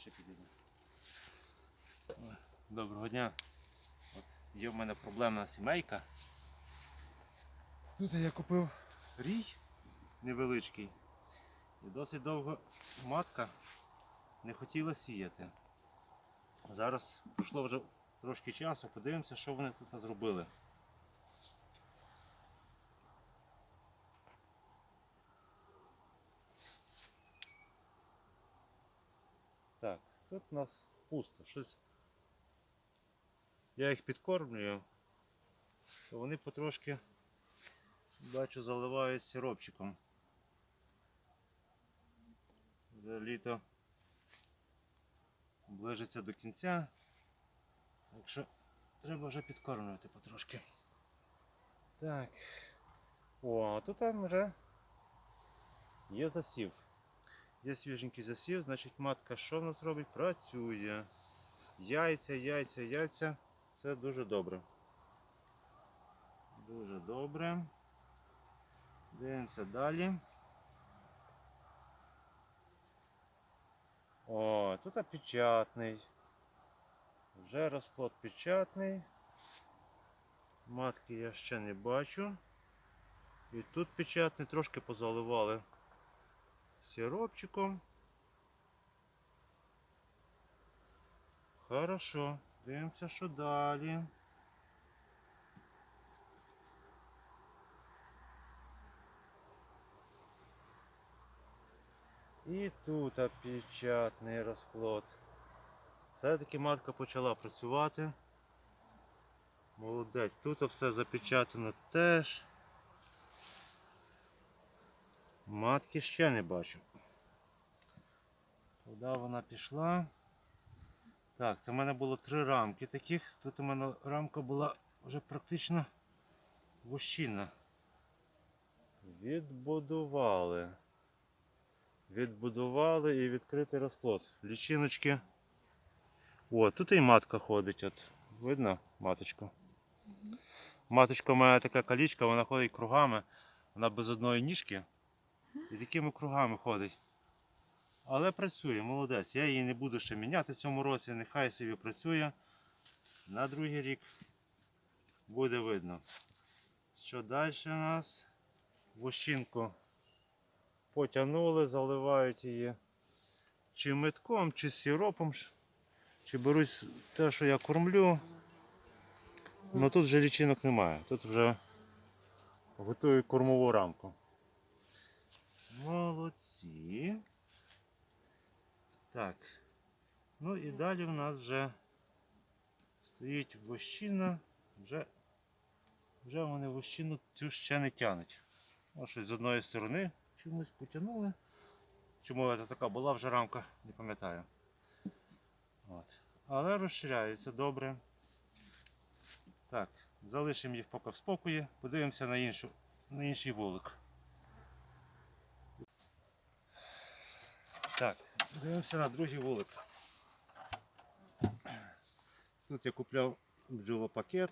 ще підійде. Доброго дня. От є в мене проблемна сімейка. Тут я купив рій невеличкий. І досить довго матка не хотіла сіяти. Зараз пройшло вже трошки часу, подивимося, що вони тут зробили. Так, тут у нас пусто. Щось. Я їх підкормлюю, то вони потрошки бачу заливають сиропчиком. Вже літо ближиться до кінця. Так що треба вже підкормлювати потрошки. Так. О, а тут там вже є засів. Є свіженький засів, значить матка що в нас робить? Працює. Яйця, яйця, яйця. Це дуже добре. Дуже добре. Дивимося далі. О, тут печатний. Вже розплод печатний. Матки я ще не бачу. І тут печатний трошки позаливали сиропчиком. Хорошо. Дивимося, що далі. І тут печатний розплод. Все-таки матка почала працювати. Молодець. Тут все запечатано теж. Матки ще не бачу. Куди вона пішла? Так, це в мене було три рамки таких. Тут у мене рамка була вже практично вощина. Відбудували. Відбудували і відкритий розплод. Лічиночки. О, тут і матка ходить. От. Видно маточку? Маточка має така калічка, вона ходить кругами, вона без одної ніжки. І такими кругами ходить. Але працює, молодець. Я її не буду ще міняти в цьому році, нехай собі працює. На другий рік буде видно. Що далі у нас? Вощинку потягнули, заливають її чи метком, чи сиропом, чи беруть те, що я кормлю. Ну тут вже лічинок немає. Тут вже готую кормову рамку. Молодці. Так. Ну і далі в нас вже стоїть вощина, вже, вже вони вощину цю ще не тянуть. Ось щось з одної сторони чомусь потягнули. Чому це така була вже рамка, не пам'ятаю. От. Але розширяється добре. Так, залишимо їх поки в спокої, подивимося на, іншу, на інший вулик. Так, дивимося на другий вулик. Тут я купляв бджолопакет.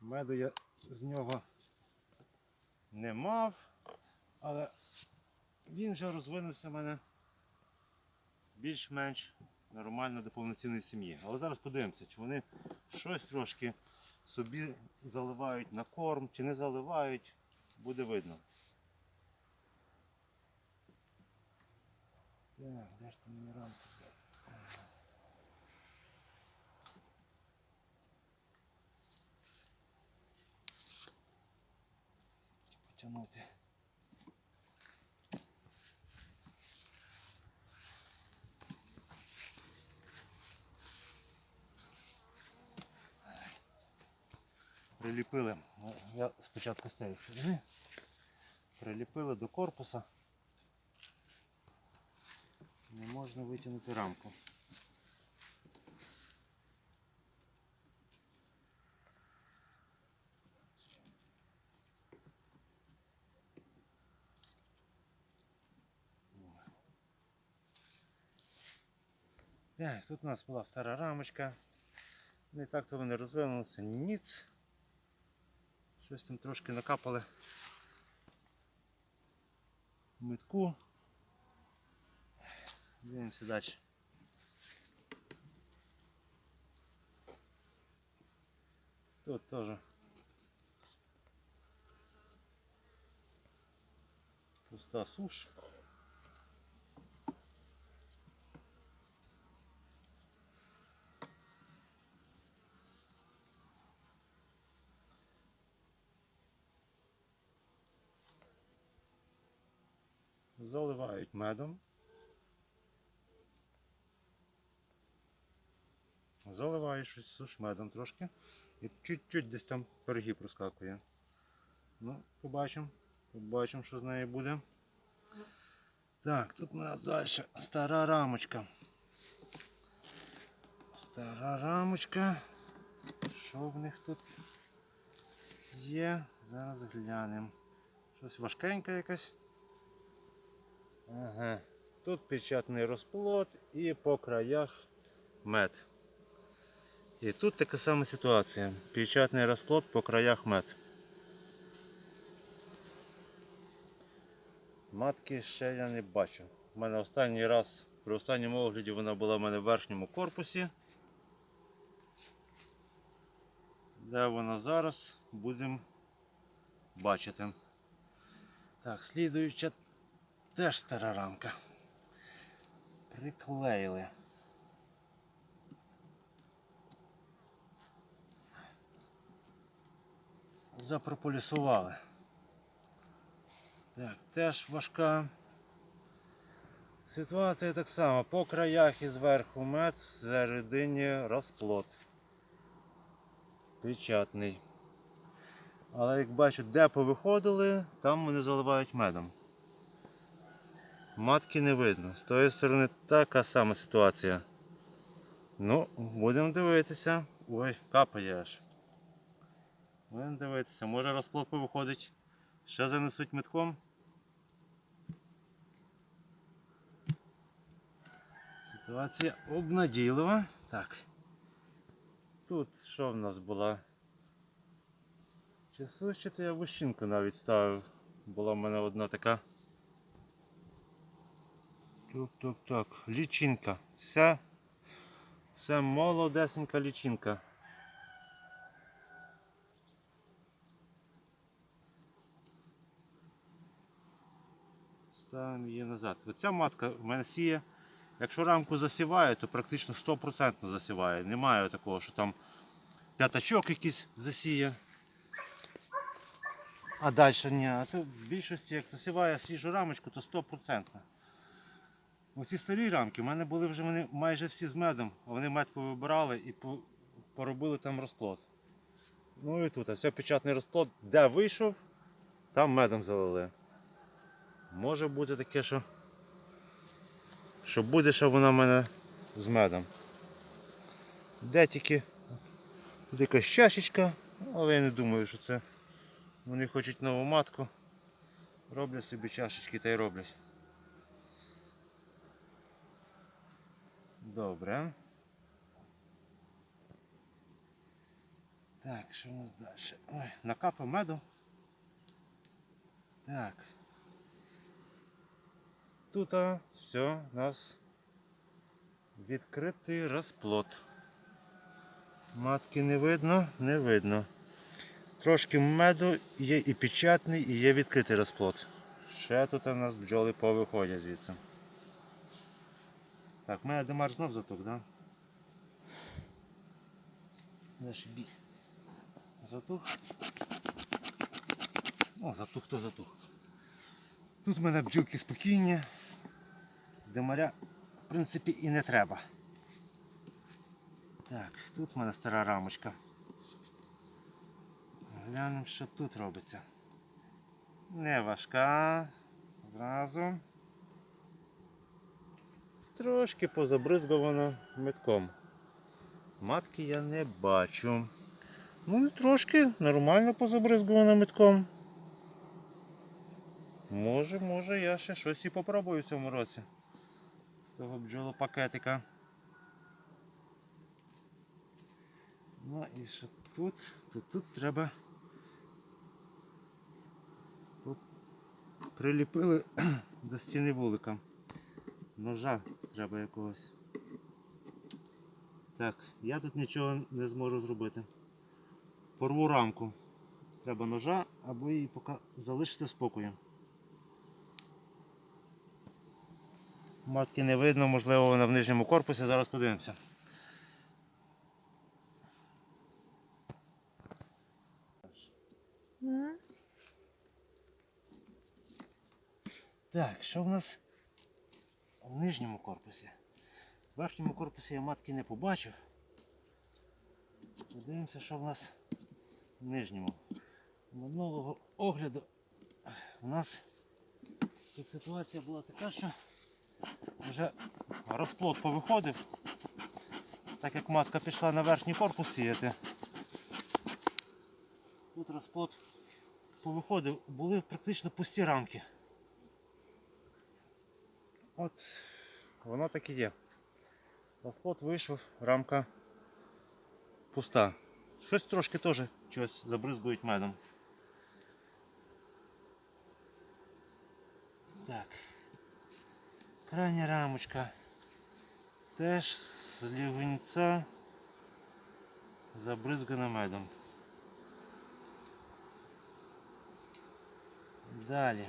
Меду я з нього не мав, але він вже розвинувся в мене більш-менш нормально до повноцінної сім'ї. Але зараз подивимося, чи вони щось трошки собі заливають на корм, чи не заливають, буде видно. Так, де ж там мені рамка? Потягнути. Приліпили, ну, я спочатку з цієї сторони, приліпили до корпуса. Не можна витягнути рамку. Так, тут у нас була стара рамочка. Не так то вони розвинулися ніц. Щось там трошки накапали метку. Дивимося далі. Тут теж. Пуста суш. Заливають медом. Заливають щось суш медом трошки. І чуть-чуть десь там перегіб проскакує. Ну, побачимо. Побачимо, що з нею буде. Так, тут у нас далі стара рамочка. Стара рамочка. Що в них тут є? Зараз глянемо. Щось важкеньке якесь. Ага. Тут печатний розплод і по краях мед. І тут така сама ситуація. Печатний розплод по краях мед. Матки ще я не бачу. У мене останній раз, при останньому огляді вона була в мене в верхньому корпусі. Де вона зараз, будемо бачити. Так, слідуюча теж стара рамка. Приклеїли. Запрополісували. Так, теж важка. Ситуація так само. По краях і зверху мед, всередині розплод. Печатний. Але як бачу, де повиходили, там вони заливають медом. Матки не видно. З тої сторони така сама ситуація. Ну, будемо дивитися. Ой, капає аж. Будемо дивитися. Може розплод повиходить. Ще занесуть метком. Ситуація обнадійлива. Так. Тут що в нас була? Чи сущити я вощинку навіть ставив. Була в мене одна така. Тук, тук, так. Лічинка. Вся. Все молодесенька лічинка. Ставимо її назад. Оця матка в мене сіє. Якщо рамку засіває, то практично 100% засіває. Немає такого, що там п'ятачок якийсь засіє. А далі ні. А то в більшості, як засіває свіжу рамочку, то 100%. Оці старі рамки, в мене були вже вони майже всі з медом, а вони мед повибирали і поробили там розплод. Ну і тут, ось печатний розплод, де вийшов, там медом залили. Може бути таке, що, що буде, що вона в мене з медом. Де тільки якась чашечка, але я не думаю, що це вони хочуть нову матку. Роблять собі чашечки та й роблять. Добре. Так, що у нас далі? Ой, накапав меду. Так. Тут все, у нас відкритий розплод. Матки не видно, не видно. Трошки меду є і печатний, і є відкритий розплод. Ще тут у нас бджоли повиходять звідси. Так, в мене Демар знов затук, да? Зашибісь. Затух. О, затух то затух. Тут в мене бджілки спокійні. Демаря, в принципі, і не треба. Так, тут в мене стара рамочка. Глянемо, що тут робиться. Не важка. Зразу. Трошки позабризговано метком. Матки я не бачу. Ну, трошки нормально позабризговано метком. Може, може, я ще щось і попробую в цьому році. Того бджолопакетика. Ну і що тут? Тут, тут треба. Приліпили до стіни вулика. Ножа треба якогось. Так, я тут нічого не зможу зробити. Порву рамку. Треба ножа або її поки залишити спокою. Матки не видно, можливо вона в нижньому корпусі, зараз подивимося. Так, що в нас в нижньому корпусі? В верхньому корпусі я матки не побачив. Подивимося, що в нас в нижньому. Минулого огляду у нас тут ситуація була така, що вже розплод повиходив, так як матка пішла на верхній корпус сіяти. Тут розплод повиходив, були практично пусті рамки. От воно так і є. Розплод вийшов, рамка пуста. Щось трошки теж чогось забризгують медом. Так. Крайня рамочка. Теж з лівенця забризгана медом. Далі.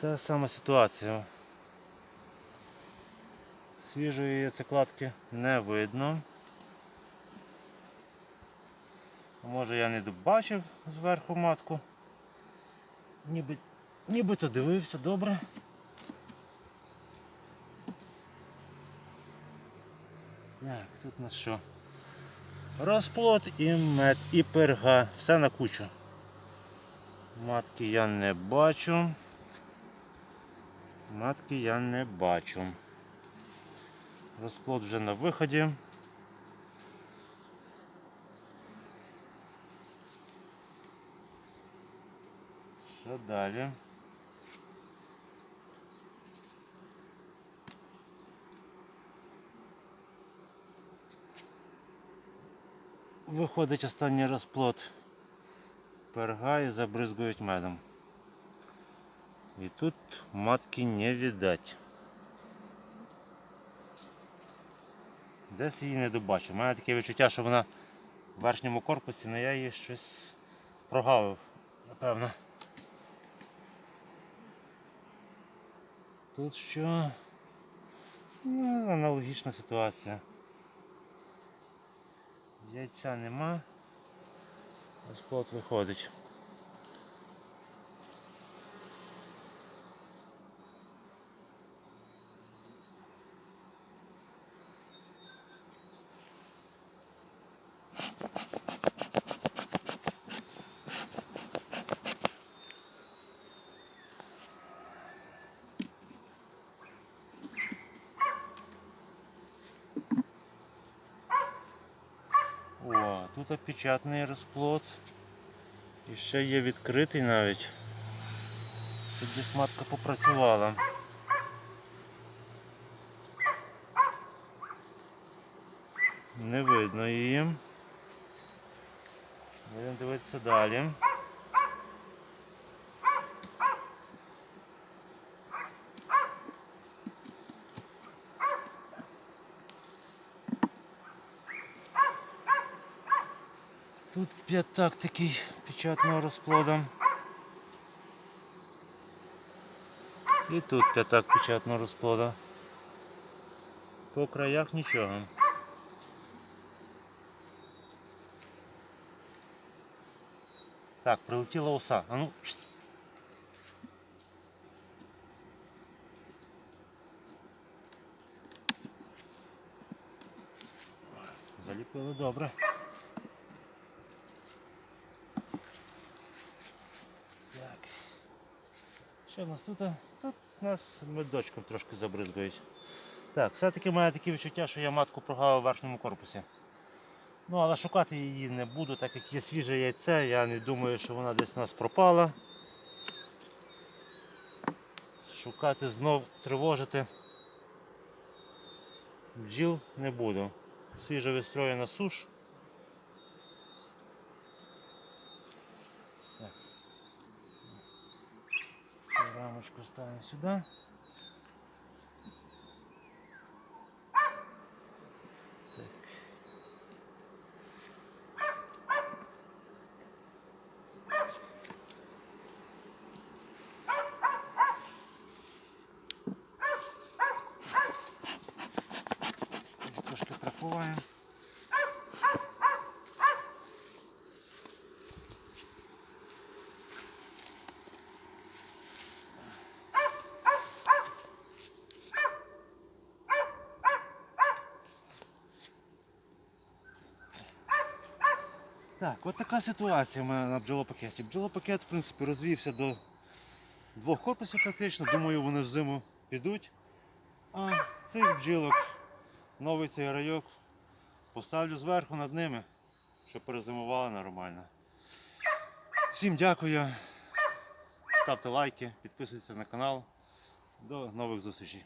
Та сама ситуація. Свіжої яйцекладки не видно. Може я не добачив зверху матку. Ніби, нібито дивився добре. Так, тут у нас що? Розплод і мед, і перга. Все на кучу. Матки я не бачу. Матки я не бачу. Розплод вже на виході. Що далі? Виходить останній розплод. Перга і забризгують медом. І тут матки не видать. Десь її не добачив. У мене таке відчуття, що вона в верхньому корпусі, але я її щось прогавив, напевно. Тут що? Ну, аналогічна ситуація. Яйця нема. Розплод виходить. О, тут опечатаний розплод. І ще є відкритий навіть. Тут десь матка попрацювала. Не видно її. Будемо дивитися далі. Тут п'ятак такий печатного розплода. І тут п'ятак печатного розплода. По краях нічого. Так, прилетіла оса. А ну. пшт. Заліпили добре. Що в нас тут? Тут нас медочком трошки забризгають. Так, все-таки має таке відчуття, що я матку прогавив в верхньому корпусі. Ну, але шукати її не буду, так як є свіже яйце, я не думаю, що вона десь у нас пропала. Шукати знов тривожити бджіл не буду. Свіжо відстроєна суш. Так. Рамочку ставимо сюди. Так. Трошки приховаємо. Так, от така ситуація в мене на бджолопакеті. Бджолопакет, в принципі, розвівся до двох корпусів практично. Думаю, вони в зиму підуть. А цих бджілок, новий цей райок, поставлю зверху над ними, щоб перезимували нормально. Всім дякую. Ставте лайки, підписуйтесь на канал. До нових зустрічей.